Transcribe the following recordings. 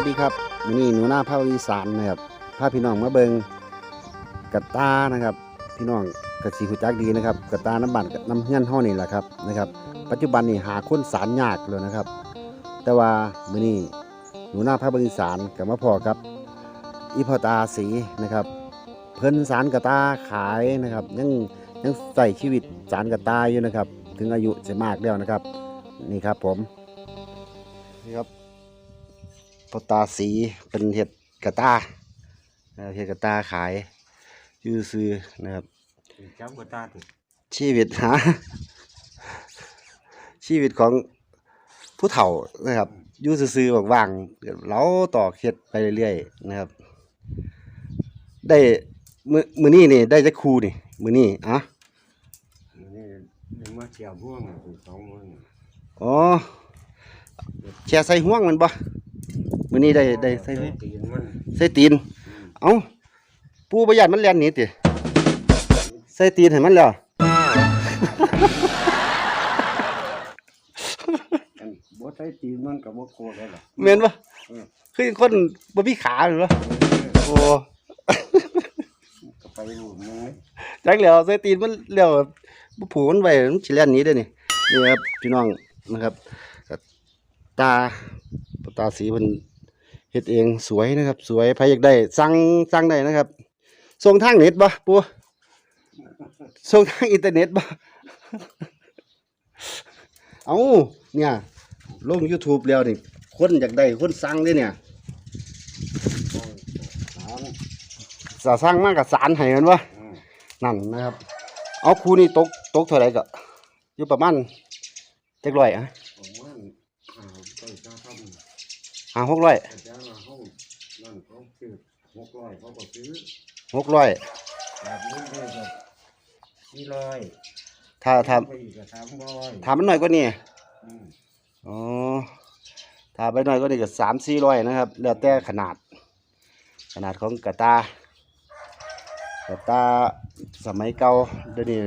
วัสดีครับวันนี้หนูหน้าภาคอีสานนะครับพาพี่น้องมาเบิงกระตานะครับ พี่น้องกระสีหุจักดีนะครับกระตาน้ำบันกับน้ำเงี้ยนเฮานี่แหละครับนะครับ ปัจจุบันนี่หาค้นสารยากเลยนะครับ แต่ว่ามื้อนี้หนูหน้าภาคอีสานกับมาพอครับอีพอตาสีนะครับ เพิ่นสารกระตาขายนะครับ ยังยังใส่ชีวิตสารกระตาอยู่นะครับ ถึงอายุจะมากแล้วนะครับ นี่ครับผมนี่ครับ ปตาสีเป็นเห็ดกระตานะครับเห็ดกระตาขายยือซื้อนะครับจับกตาติชีวิตหาชีวิตของผู้เฒ่านะครับอยู่ซื่อๆว่างๆเราต่อเฮ็ดไปเรื่อยๆนะครับ ได้มือมือนี้นี่ได้จักครูนี่ มือนี้อะนี่นี่มาเที่ยวพ่วงถึงสองมื้ออ๋อแช่ใส่ห่วงมันบ่ มือนี้ได้ได้ใส่ห่วงตีนมันใส่ตีน เอ้าปูประหยัดมันเลียนหนีติใส่ตีนให้มันแล้วอันบ่ใส่ตีนมันก็บ่โคตรได้หรอกเมนปะอืมคือคนบ่มีขาหรือปะโอ้ก็ไปรูปมึงเลยจักแล้วใส่ตีนมันแล้วบ่ผูกมันไว้มันสิเลียนหนีเด้อนี่นี่ครับพี่น้องนะครับก็ตา ตาสีเพิ่นเฮ็ดเองสวยนะครับ สวยใครอยากได้สั่งสั่งได้นะครับส่งทางเน็ตบ่ปูส่งทางอินเทอร์เน็ตบ่เอ้าเนี่ยลง YouTube แล้วนี่คนอยากได้คนสั่งเด้เนี่ยสาสาสร้างมากกับสารให้มันวะนั่นนะครับ เอาครูนี่ตกตกเท่าไหร่ก็อยู่ประมาณจักร้อยอะ ผมว่าอ่าไปจ้าทำ ห้าหกร้อยแต่จ้ามาห้องนั่นเขาซื้อหกร้อยเขาก็ซื้อหกร้อยแบบนี้เลยก็สี่ร้อยถ้าถ้าไปอีกก็สามร้อยถ้ามันหน่อยกว่านี้อืมอ๋อถ้าไปหน่อยกว่านี้ก็สามสี่ร้อยนะครับ แล้วแต่ขนาด ขนาดของกระตากระตาสมัยเก่าเดี๋ยวนี้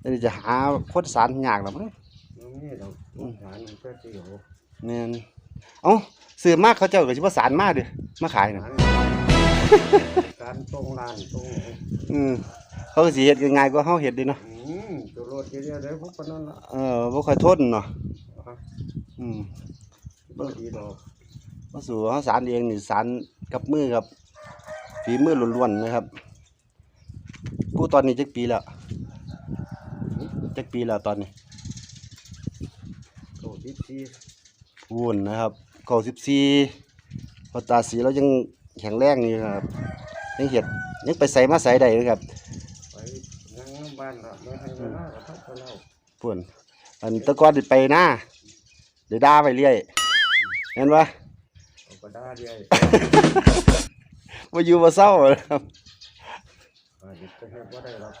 เดี๋ยวนี้จะหาคนสารยากหรอมั้งแล้วนี่เราต้องหารมันก็เสียว แม่น เอ้าซื้อมากเขาเจ้าก็สิบ่สารมากเด้อมาขายน่ะการตรงร้านตรงไหนอืมเขาก็สิเฮ็ดง่ายๆกว่าเฮาเฮ็ดเด้เนาะอืมตัวรถเดียวเลยพวกคนนั้นละเออบ่ค่อยทนเนาะอะอืมบ่ดีดอกมาสู่เฮาสารเองนี่สารกับมือครับฝีมือล้วนๆนะครับผู้ตอนนี้จักปีแล้วจักปีแล้วตอนนี้โตทิพซี พูนนะครับเก้าสิบสี่พอตาสีเรายังแข็งแรงอยู่ครับยังเห็ดยังไปใส่มาใส่ได้นะครับไปนั่งน้ำบ้านละไม่ให้เวลาก็ทักไปแล้วพูนอันแตะกอนได้ไปหน้าเดี๋ยวด่าไปเรื่อยเห็นปะเอาก็ได้เดียวมาอยู่มาเศร้าครับอ่าเด็กจะให้บ่ได้หรอก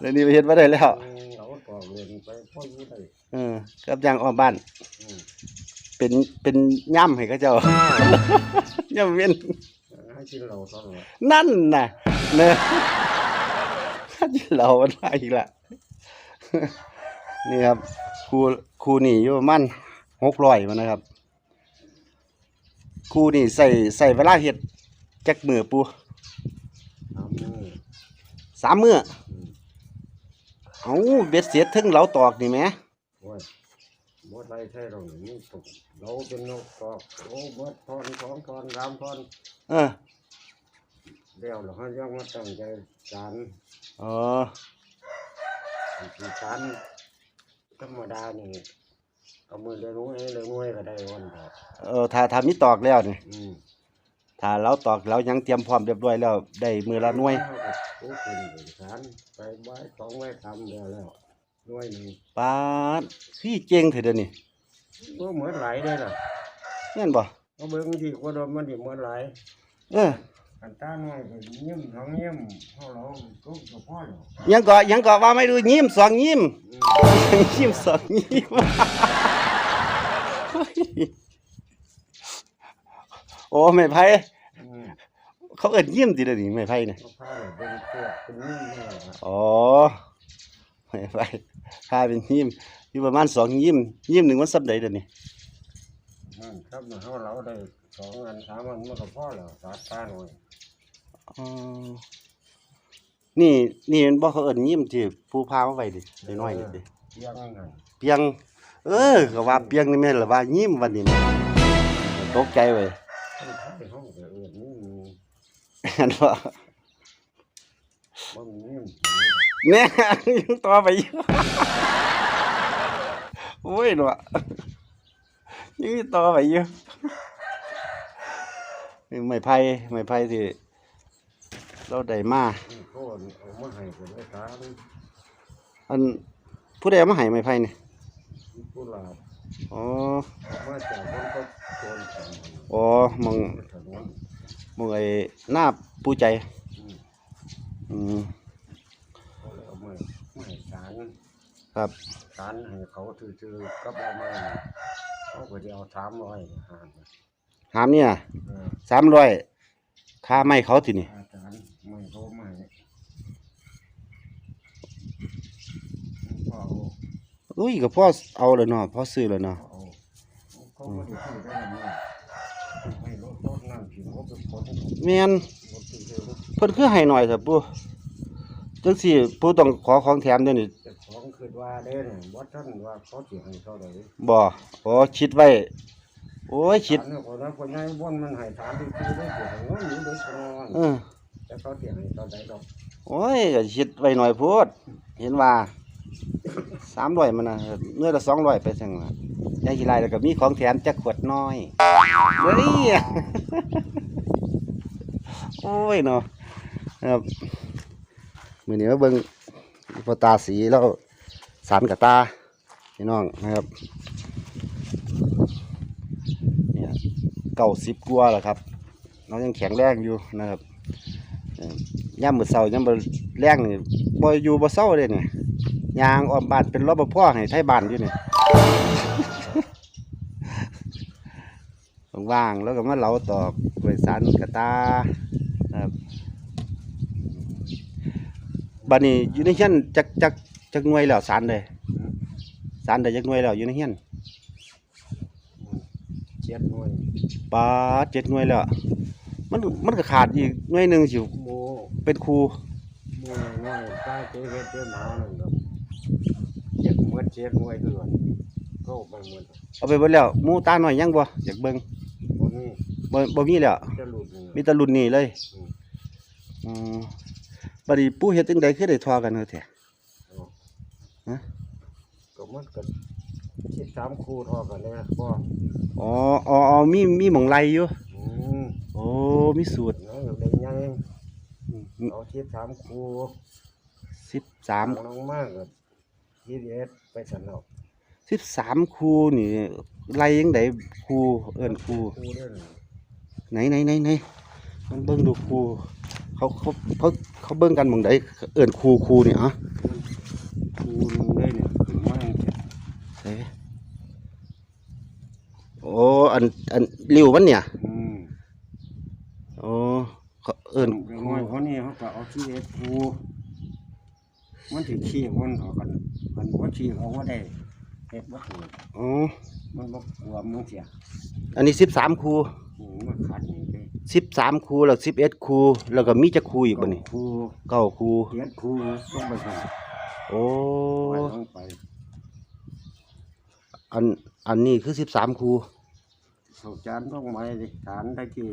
เดี๋ยวนี้ไปเห็นมาได้แล้วอืมเอาปอกเรียนไปพ่ออยู่ได้เออกับยางอ้อมบ้านอืม เป็นเป็นย่ำให้เขาเจ้า ย่ำเวียนให้กินเหล้าตลอดนั่นน่ะเนอะเรามันมาอีกละนี่ครับครูครูนี่อยู่ประมาณหกร้อยมันนะครับครูนี่ใส่ใส่เวลาเห็ดจักมือปูทำมือสามมืออืมเอาเบ็ดเสียถึงเราตอกนี่ไหมโอ้ย บ่ได้ใช่หรอกนี่ตกเราเป็นนกตอกโอ้เบิดทอนสองทอนสามทอนเออเดี๋ยวเราให้ยังมาตั้งใจสารอ๋อสีสารธรรมดานี่เอามือเลี้ยงน้อยเลี้ยงน้อยก็ได้วันเดียวเออถ้าถ้ามีตอกแล้วนี่อืมถ้าเราตอกเรายังเตรียมพร้อมเรียบร้อยแล้ว ได้มือละหน่วย โอ้คุณสารไปไว้สองไว้ทำเดียวแล้ว หน่วยหนึ่งปาดพี่เก่งเถิดเดี๋ยวนี้ก็เหมือนไหลายได้ล่ะแม่นบ่เอาเบิ่งที่คนเรามันดิเหมือนไหลายเออกันตาหน่อยก็ยิ้มท้องยิ้มเขาเราก็กับพ่อเรายังก็ยังก็ว่าไม่ดูยิ้มสองยิ้มอืมยิ้มสองยิ้มโอ้ไม่ไพ่อืมเขาเอิ้นยิ้มติเดี๋ยวนี้ไม่ไพ่เนี่ยเอาผ้าเราเป็นเสื้อเป็นนิ่มนี่แหละครับอ๋อไม่ไพ่ ถ้าเป็นยิ้มอยู่ประมาณสองยิ้มยิ้มหนึ่งวันสัปดาห์เดี๋ยวนี้นั่นครับเขาเราได้สองอันสามอันมันก็พอแล้วสาดตาหน่อยอ๋อนี่นี่มันบ่เขาเอิ้นยิ้มที่ผู้พามาไว้ดิน้อยๆนี่ดิเที่ยงนั่นน่ะเปียง เออก็ว่าเปียงนี่แม่นล่ะว่ายิ้มวันนี้แม่ตกใจเว้ยต้องใช้ห้องแต่เอื่นนี่มีอันว่าบ่มีเงิน แน่ยังต่อไปอยู่โอ้ยเนาะยังมีต่อไปอยู่นี่ไม้ไผ่ไม้ไผ่ที่เราได้มานี่โคนเอามาให้เป็นราคาเลยอันผู้ใดเอามาให้ไม้ไผ่นี่ผู้หลาบอ๋อเอามาจากคนก็โกนกันอ๋อมองถนนมองไอ้หน้าปูใจ อืม อืม เขาเลยเอามามาให้สาร ครับสารให้เขาถือๆก็เอามาเขาก็จะเอาสามร้อยหารหามเนี่ยเออสามร้อยค่าไม้เขาทีนี่อาจารย์ไม่เขาไม่เอาอุ้ยก็พ่อเอาเลยเนาะพ่อซื้อเลยเนาะเอาเขาไม่ได้ซื้อได้ยังไงให้รถรถนั่นผิดเขาเป็นคนแม่นรถซื้อรถเพิ่นคือให้หน่อยเถอะปู่จังซี่ปู่ต้องขอของแถมเดี๋ยวนี้เจะของ คิดว่าเด้เนี่ยวัดท่านว่าเขาเสียให้เท่าไหร่บ่อ๋อคิดไว้ โอ้ยคิดฐานเนี่ยคนนั้นคนนั้นบนมันให้ฐานที่คือได้เสียให้เงินอยู่โดยตลอดเออแต่เขาเสียให้เท่าไหร่ดอกโอ้ยก็คิดไว้หน่อยโพูด เห็นว่า300มันน่ะเนื้อละ200ไปซั่นล่ะยายกี่ไรแล้วก็มีของแถมจักขวดน้อยเฮ้ยโอ้ยเนาะครับมื้อนี้มาเบิ่งพ่อตาสีแล้ว สารกับตาพี่น้องนะครับเนี่ยเก้าสิบกว่าแล้วครับน้องยังแข็งแรงอยู่นะครับย่ำมือเศร้าย่ำมือแรงนี่บ่อยู่บ่เศร้าเลยเนี่ยยางออมบานเป็นรปภให้ไทยบ้านอยู่เนี่ยว่างแล้วก็มาเหลาตอกกวยสารกระตาครับบัดนี้อยู่ในเฮียนจักจัก จักหน่วยแล้วสารเลยสารได้จักหน่วยแล้วอยู่ในเฮียนเจ็ดหน่วยปลาเจ็ดหน่วยแล้วมันมันก็ขาดอีกหน่วยหนึ่งสิโมเป็นครูโมน้อยใต้เจ๊เฮ็ดเจ๊หมาหนึ่งดอกเจ็ดหมวดเจ็ดหน่วยคือกันก็ไปหมดเอาไปเบิดแล้วหมูตาหน่อยยังบ่อยากเบิ่งบ่มีบ่บ่มีแล้วจะหลุดนี่มีแต่รุ่นนี้เลยอืมอืมบัดนี้ปู่เฮ็ดจังไดคือได้ทอกันเฮาแท้ ฮะ ก็มันก็คิดสามคู่เทอกันเลยนะพ่ออ๋ออ๋ออ๋อมีมีหม่องไหลอยู่ อืมโอ้มีสูตรน้อยอยู่ได้ยังอืมเอาคิดสามคู่13ลงมากกับยี่สิบเอ็ดไปสนอก13ครูนี่ไล่ยังไดครูเอิ้นครูคู่เด้อไหนไหนไหนไหนมันเบิ่งดูครูเขาเขาเขาเขาเบิ่งกันหม่องใดเอิ้นครูครูนี่อะ คู่หนึงได้เนี่ยขึ้นมาจังซี่เอ้โอ้อันอันริ้วมันเนี่ยอืมโอ้เขาเอิ้นเด็กน้อยเขานี่เขาก็เอาที่เอ็ดคู่มันถึงขี้มันเถอกันมันว่าขี้เขาว่าได้เฮ็ดบ่ถูกอ๋อมันบ่กลัวมึงเสียอันนี้สิบสามครูอืมมันขาดนี่เด้สิบสามครูแล้วสิบเอ็ดครูแล้วก็มีจะครูอีกบ่นี่คู่เก้าครูเฮ็ดคู่ต้องไปกัน โอ้ไปต้องไปอันอันนี้คือสิบสามครูเขาจานต้องไม้ดิฐานได้กี่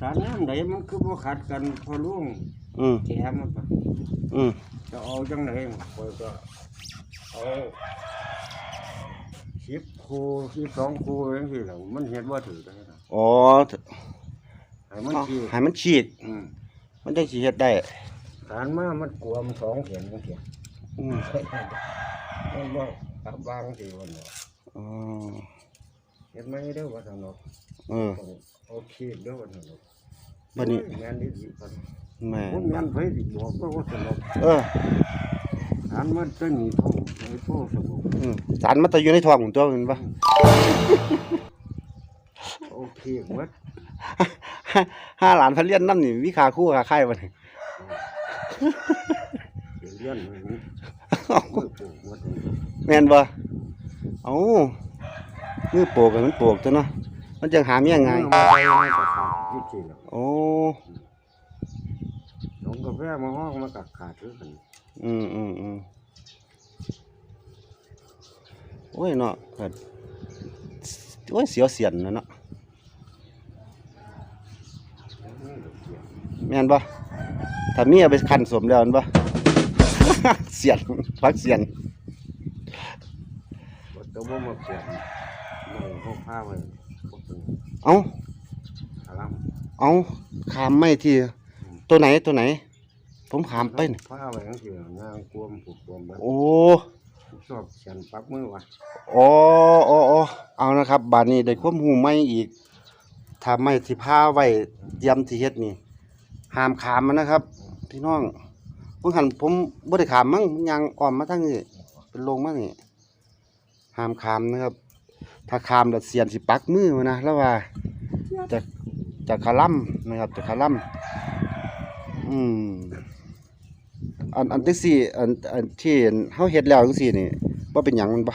ฐานน้ำไหนมันคือบ่ขัดกันพอลุงอืมแถมมันก็อืมจะเอาจังไหนคอยก็เอาสิบคูสิบสองคูจังซี่แหละมันเห็นว่าถือได้นะอ๋อให้มันขีดให้มันฉีด อืมมันได้สิเฮ็ดได้ฐานมามันกลัวมันสองเขียนจังซี่ อืมมันบ่กลับบางสิวันนาะอ๋อเห็นไหมเด้อว่าสนุกเออเอาขีดเด้อว่าสนุกบัดนี้แม่นดิสิพันแม่มันแม่นไปสิบอกก็ว่าสนุกเออฐานมันจะหนีท่องไอ้พวกสนุกอืมสารมันจะอยู่ในท้องของตัวแมันปะโอเคหมดห้าหลานพันเลี้ยนน้ำนี่วิคาคู่คาไข่บ่นี่เดี๋ ยวเลี้ยนไว้นี่มือปลูกหมดเลยแม่นบ่เอ้ามือโปกกันมันโปกตัวเนาะมันมันจะหาเมียง่ายมาใส่ให้ก็ขาดยี่สิบแล้วโอ้นมกาแฟมาห้องมันก็ขาดคือกันอืมอืมอืมโอ้ยเนาะก็โอ้ยเสียวเสียนนะเนาะแม่นบ่ถ้าเมียไปคันสมแล้วแม่นบ่ เสียนพักเสียนบ่ต้องบ่มาเปลี่ยนไม่ห้องผ้ามันบ่เป็นเอาอารามเอาขามไม่ที่ตัวไหนตัวไหน ผมขามไปนี่ผ้าไว้จังซี่นางกวมผูกกวมไว้โอ้ชอบเขียนปักมือว่ะอ๋ออ๋ออ๋อเอานะครับ บาดนี้ได้ความหูไม่อีกถ้าไม่ที่ผ้าไว้เตรียมที่เฮ็ดนี่ห้ามขามมันนะครับ พี่น้อง เพิ่งหันผมบ่ได้ขามมั้งยังอ่อมมาทางนี้เป็นลงมานี่ห้ามขามนะครับ ถ้าขามแล้วเสียนสิปักมือมานะแล้วว่าจะจะคาล่ำนะครับจะคาล่ำอืมอันอันที่สี่อันอันที่เฮาเฮ็ดแล้วจังซี่นี่บ่เป็นหยังมันบ่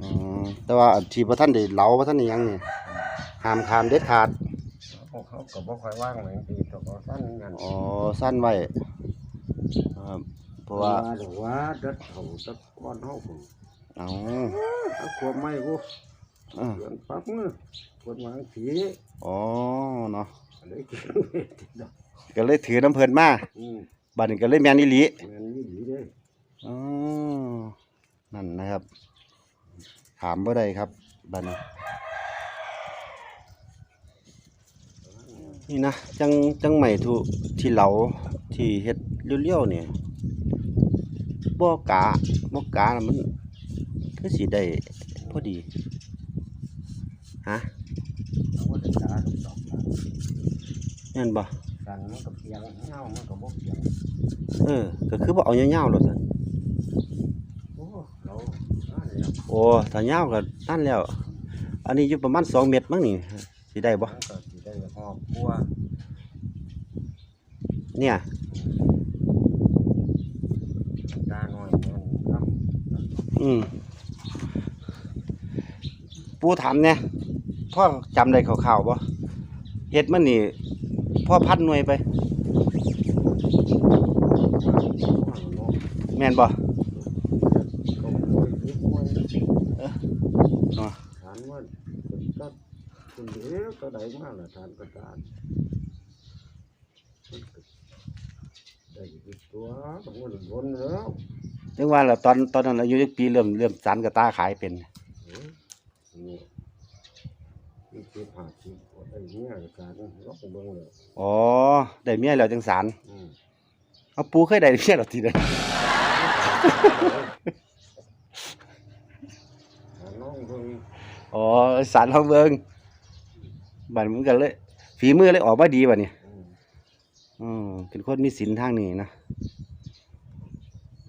อ๋อแต่ว่าอันที่บ่ทันได้เหลาบ่ทันได้หยังนี่ห้ามขามเด็ดขาด พวกเขาก็บ่ค่อยว่างเหมือนตีตัวก็สั้นกันอ๋อสั้นไว้ ครับ เพราะว่าเดี๋ยวว่าเด็ดเขาตะก้อนเฮาผมเอาเอาขวบไม้กูเออเขียนปักมือคนวางสีอ๋อเนาะอะไรกินดอกก็เลยถือน้ำเพิ่นมาอืมบัดนี้ก็เลยแม่นอีหลีแม่นนี่ดีเด้อ๋อนั่นนะครับ ถามบ่ได้ครับบัดนี้ นี่นะจังจังใหม่ทุที่เหลาที่เฮ็ดเลี้ยวๆเนี่ยบ่กะบ่กะน่ะมันคือสิได้พอดีฮะเอาว่าจะจ้าดอกดอกแม่นบ่สั่นมันก็เพียงเงามันก็บ่เพียงเออก็คือบ่เอายาวๆหรอกซั่นโอ้เราอันนี้โอ้ถ้ายาวก็นั่นแล้ว อันนี้อยู่ประมาณ2เมตรมั้งนี่สิได้บ่ มันก็สิได้หอบกลัวเนี่ยตาหน่อยมันทำอืมปูถามเนี่ยพ่อจำได้ข่าวๆบ่เฮ็ดมันนี่พ่อพันหน่วยไปแม่นบ่ ก็โวยยิบมวย เนาะ ฐานว่าก็คุณ เดียวก็ได้มาละฐานก็ฐานได้อีกตัวต้องวนวนแล้วจังว่าล่ะตอนตอนนั้นอายุจักปีเริ่มเริ่มสานกระตาขายเป็นเออนี่มีสิบห้าสิบไอ้เนี่ยการล็อกเบิ้งเลยอ๋อได้เมียแล้วจังสารอืมเอาปูเคยได้เมียแล้วทีเดียวหาน้องเบิ้งอ๋อสารเขาเบิ่ง บัดมันก็เลย ฝีมือเลยออกมาดีบัดนี้อืมอืมเป็นคนมีศีลทางนี้นะ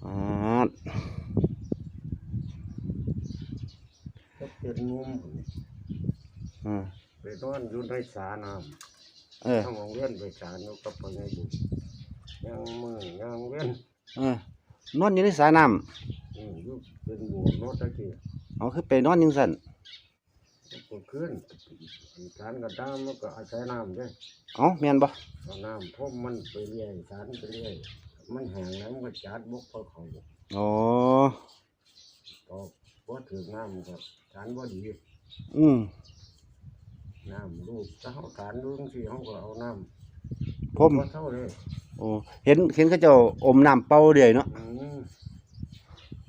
อ่าก็เป็นงุมอ่าไปนอนอยู่ในสาน้เออำทั้งโรงเรียนไปสาอยู่กับพ่อใหญ่บุญยังมือยังเว้นเออนอนอยู่ในสายน้อืมอยู่เป็นหมู่โนตะกี้ำเอาคือไปนอนยังสั่น ก็ขึ้นสารกระด้ามมันก็อาศัยน้ำเด้เอาแม่นบ่เอาน้ำพ่มมันไปเรื่อยสารไปเรื่อยมันแห้งแล้วมันก็จัดบกเขาเขาอ๋อตอกว่าถือน้ำก็สารว่าดี อืมน้ำลูกถ้าเขาสารลูกสิเขาก็เอาน้ำผมบ่เท่าเลยโอ้เห็นเห็นเขาเจ้าอมน้ำเป่าเรื่อยเนาะอืม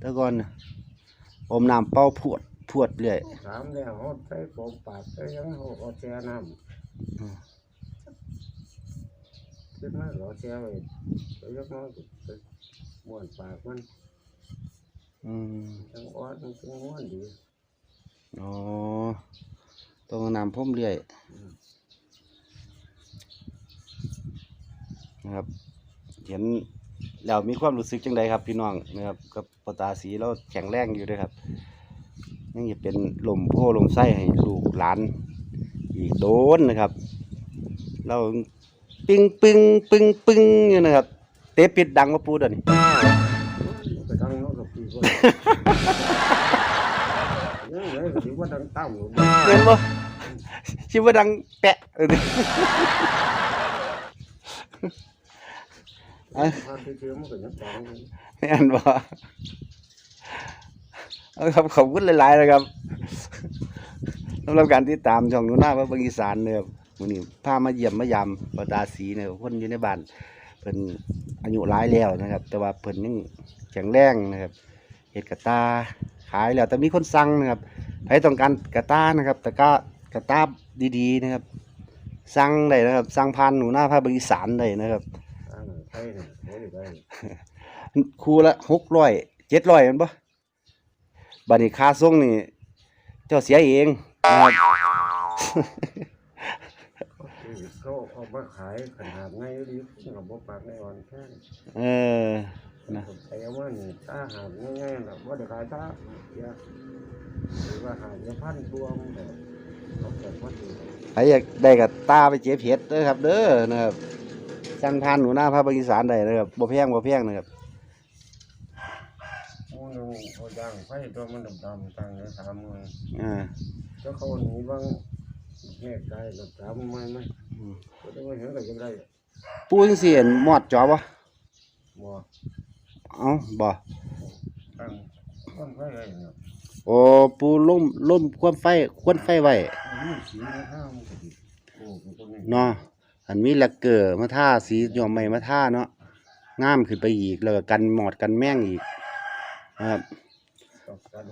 แต่ก่อนน่ะอมน้ำเป่าพวด พวดเรื่อยถามแล้วเขาใส่โฟมปากใส่หยังเขาก็แช่น้อืมำขึ้นมาก็แช่ไว้ไปยกน้อยก็ไปม้วนปากมันอืมจังอ่อนจังม้วนดีอ๋อต้องเอาน้ำพ่มเรื่อยอืมนะครับ เห็นแล้วมีความรู้สึกจังใดครับพี่น้องนะครับกับปตาสีเราแข็งแรงอยู่เด้วยครับ ยังจะเป็นลมโพลมไส้ให้ลูกหลาน อีกโดนนะครับ เราปิงปิงปิงปิงอยู่นะครับ เตะปิดดังมาปูเดยวนี้ไปทางโน้นกับพี่คนยังไงก็ถือว่าดังตั้มอยู่เห็นบ่ชิว่าดังแปะเออเอ้ยพาไปเที่ยวมันก็ยังฟังอยู่ไม่อันบ่เอา ครับขอบคุณหลายๆนะครับสำหรับการติดตามช่องหนูหน้าพระบางอีสานเนี่ยครับวันนี้พามาเยี่ยมมายามปตาสีเนี่ยคนอยู่ในบ้านเพิ่นอายุหลายแล้วนะครับ แต่ว่าเพิ่นยังแข็งแรงนะครับเฮ็ดกระตาขายแล้วแต่มีคนสั่งนะครับใครต้องการกระตานะครับตะกร้ากระตาดีๆนะครับสั่งได้นะครับสั่งผ่านหนูหน้าพระบางอีสานได้นะครับอ่าใช่เนี่ยโอ้ยได้คู่ละหกร้อยเจ็ดร้อยมันปะ บัดนี้ค่าส่งนี่ เจ้าเสียเองนะครับ เขาเอามาขายขนาดไงดีกับบ่ปากในอ่อนแค่เออ นะ แต่ว่านี่ถ้าหาง่ายๆแบบว่าเดี๋ยวขายถ้าเยอะหรือว่าหาเงินพันรวมแบบเขาเกิดว่าดีใครอยากได้กับตาไปเจ็บเห็ดเด้อครับ เด้อนะครับสั่งทานหนูหน้าพระบางอีสานได้นะครับบ่แพงบ่แพงนะครับโอ้ย เขาย่างไฟตัวมันดำๆต่างกันสามมืออ่าแล้วเขาหนีบางแยกได้กับสามมือไหมอืมก็ได้ว่าเห็นก็ยังได้ปูจังซี่อั่นมอดจอบบ่บ่เอ้าบ่ตั้งต้นไฟไว้เนี่ยโอ้ปูล่มล่มควนไฟควนไฟไว้มีสีในข้าวมันก็ดีโอ้เป็นคนนี้เนาะอันมีแลกเกอร์มาทาสียอมใหม่มาทาเนาะงามขึ้นไปอีกแล้วก็กันหมอดกันแม่งอีกนะ ครับกับการ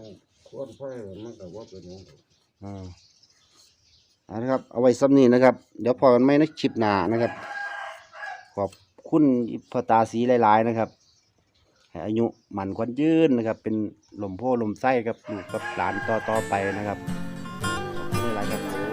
ควนไฟมันก็ว่าเป็นอย่างนั้นอ่าเอาละครับเอาไว้ซ้ำนี้นะครับ เดี๋ยวพอกันไม่ในคลิปหน้านะครับ ขอบคุณพอตาสีหลาย ๆ นะครับให้อายุหมันควันยืนนะครับ เป็นลมโพลมไส้กับลูกกับหลานต่อต่อไปนะครับขอบคุณหลายๆครับ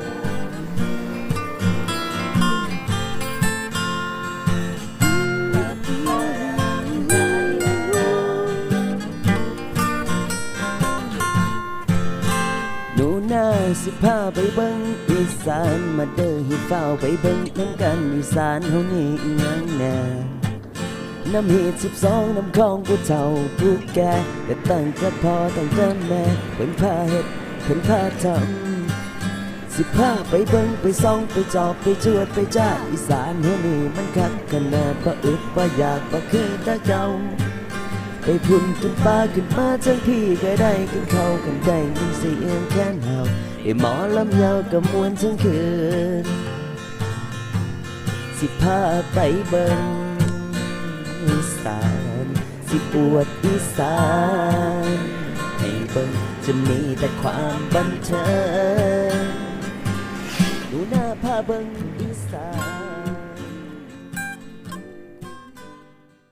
สิพาไปเบิ่งอีสานมาเด้อให้เฝ้าไปเบิ่งน้ำกันอีสานเฮานี่อีหยังแน่น้ำเห็ดสิบสองน้ำคลองผู้เฒ่าผู้แก่แต่ตั้งแต่พ่อตั้งแต่แม่เพิ่นพาเฮ็ดเพิ่นพาทำสิพาไปเบิ่งไปส่องไปจอบไปจวดไปจ้าอีสานเฮานี่มันคักขนาดบ่อึดบ่อยากบ่คือแต่เก่า ไปพุ่นขึ้นฟ้าขึ้นมาจังพี่ก็ได้กินเข้ากันได้ยินเสียงแค้นเห่าไอ้หมอลำยาวกับมวนทั้งคืน สิพาไปเบิ่งอีสานสิปวดอีสานให้เบิ่งจะมีแต่ความบันเทิงดูหน้าพาเบิ่ง